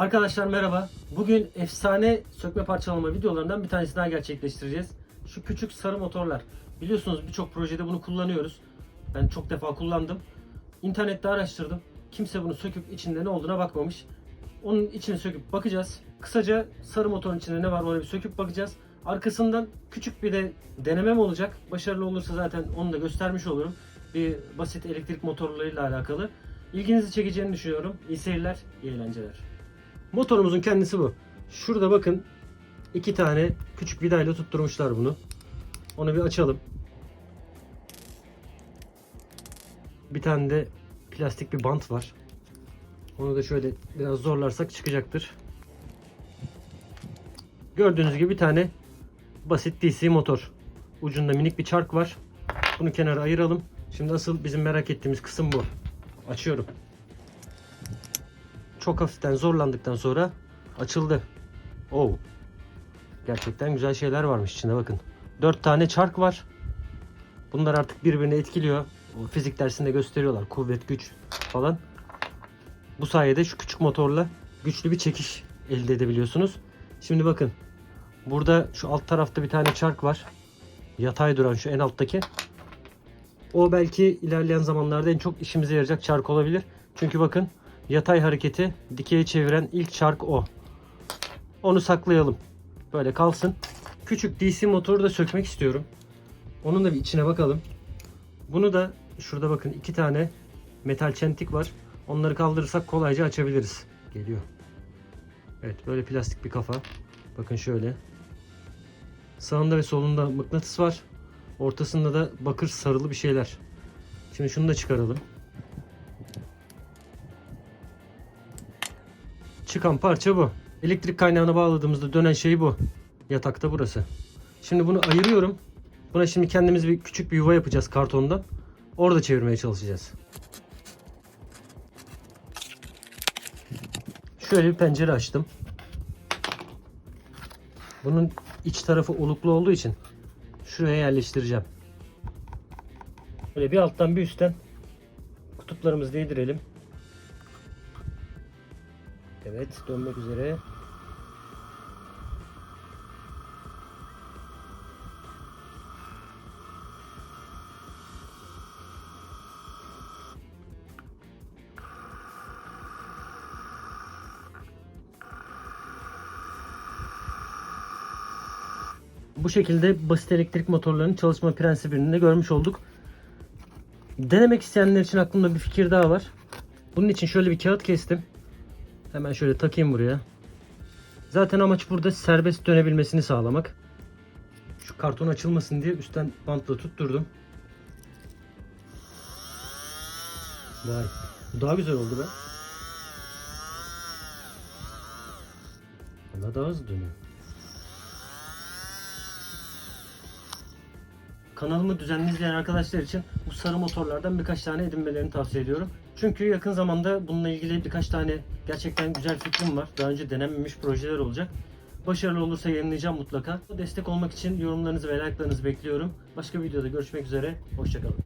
Arkadaşlar merhaba. Bugün efsane sökme parçalama videolarından bir tanesini daha gerçekleştireceğiz. Şu küçük sarı motorlar. Biliyorsunuz birçok projede bunu kullanıyoruz. Ben çok defa kullandım. İnternette araştırdım. Kimse bunu söküp içinde ne olduğuna bakmamış. Onun içini söküp bakacağız. Kısaca sarı motorun içinde ne var ona bir söküp bakacağız. Arkasından küçük bir de denemem olacak. Başarılı olursa zaten onu da göstermiş olurum. Bir basit elektrik motorlarıyla alakalı. İlginizi çekeceğini düşünüyorum. İyi seyirler, iyi eğlenceler. Motorumuzun kendisi bu. Şurada bakın iki tane küçük vidayla tutturmuşlar bunu. Onu bir açalım. Bir tane de plastik bir bant var. Onu da şöyle biraz zorlarsak çıkacaktır. Gördüğünüz gibi bir tane basit DC motor. Ucunda minik bir çark var. Bunu kenara ayıralım. Şimdi asıl bizim merak ettiğimiz kısım bu. Açıyorum. Çok hafiften zorlandıktan sonra açıldı. Oh. Gerçekten güzel şeyler varmış içinde bakın. 4 tane çark var. Bunlar artık birbirini etkiliyor. O fizik dersinde gösteriyorlar. Kuvvet, güç falan. Bu sayede şu küçük motorla güçlü bir çekiş elde edebiliyorsunuz. Şimdi bakın. Burada şu alt tarafta bir tane çark var. Yatay duran şu en alttaki. O belki ilerleyen zamanlarda en çok işimize yarayacak çark olabilir. Çünkü bakın yatay hareketi dikeye çeviren ilk çark o. Onu saklayalım. Böyle kalsın. Küçük DC motoru da sökmek istiyorum. Onun da bir içine bakalım. Bunu da şurada bakın iki tane metal çentik var. Onları kaldırırsak kolayca açabiliriz. Geliyor. Evet böyle plastik bir kafa. Bakın şöyle. Sağında ve solunda mıknatıs var. Ortasında da bakır sarılı bir şeyler. Şimdi şunu da çıkaralım. Çıkan parça bu. Elektrik kaynağına bağladığımızda dönen şey bu. Yatakta burası. Şimdi bunu ayırıyorum. Buna şimdi kendimiz bir küçük bir yuva yapacağız kartondan. Orada çevirmeye çalışacağız. Şöyle bir pencere açtım. Bunun iç tarafı oluklu olduğu için şuraya yerleştireceğim. Böyle bir alttan bir üstten kutuplarımızı değdirelim. Evet dönmek üzere. Bu şekilde basit elektrik motorlarının çalışma prensibini de görmüş olduk. Denemek isteyenler için aklımda bir fikir daha var. Bunun için şöyle bir kağıt kestim. Hemen şöyle takayım buraya. Zaten amaç burada serbest dönebilmesini sağlamak. Şu karton açılmasın diye üstten bantla tutturdum. Vay. Bu daha güzel oldu be. Valla daha hızlı dönüyor. Kanalımı düzenli izleyen arkadaşlar için bu sarı motorlardan birkaç tane edinmelerini tavsiye ediyorum. Çünkü yakın zamanda bununla ilgili birkaç tane gerçekten güzel fikrim var. Daha önce denenmemiş projeler olacak. Başarılı olursa yayınlayacağım mutlaka. Destek olmak için yorumlarınızı ve like'larınızı bekliyorum. Başka bir videoda görüşmek üzere. Hoşçakalın.